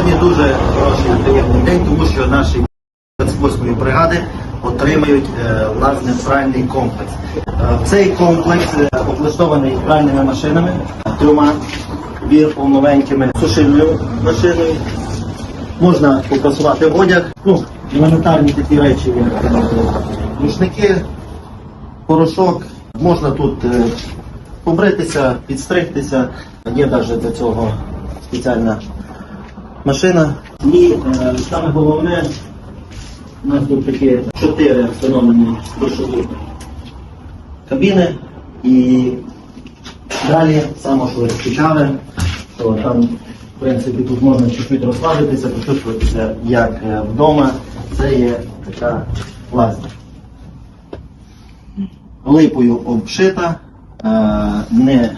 Сьогодні дуже хороший приємний день, тому що наші 28-ї бригади отримають е, власне пральний комплекс. Е, Цей комплекс е, облаштований пральними машинами, трьома вірпом новенькими, сушильною машиною. Можна попрасувати одяг, ну, елементарні такі речі, рушники, порошок. Можна тут е, побритися, підстригтися. Є навіть для цього спеціальна машина. І е, саме головне, у нас тут такі чотири встановлені душові кабіни. І далі саме що цікаве, що там, в принципі, тут можна чуть-чуть розслабитися, почувствуватися як е, вдома. Це є така лазня липою обшита, е, не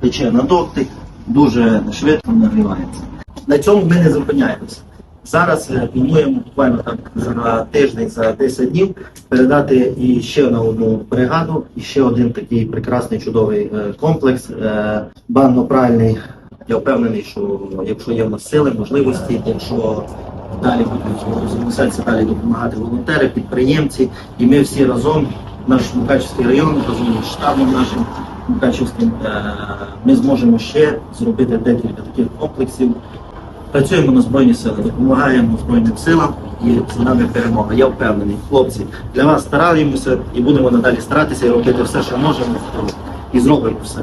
пече на дотик, дуже швидко нагрівається. На цьому ми не зупиняємося. Зараз е, плануємо буквально так за тиждень, за 10 днів передати і ще на одну бригаду, і ще один такий прекрасний чудовий е, комплекс е, банно-пральний. Я впевнений, що якщо є в нас сили, можливості, якщо далі будуть залишатися далі допомагати волонтери, підприємці, і ми всі разом, наш Мукачівський район, разом з штабом нашим Мукачівським, ми зможемо ще зробити декілька таких комплексів. Працюємо на Збройні Сили, допомагаємо Збройним силам і за нами перемога. Я впевнений, хлопці, для вас стараємося і будемо надалі старатися і робити все, що можемо, і зробимо все.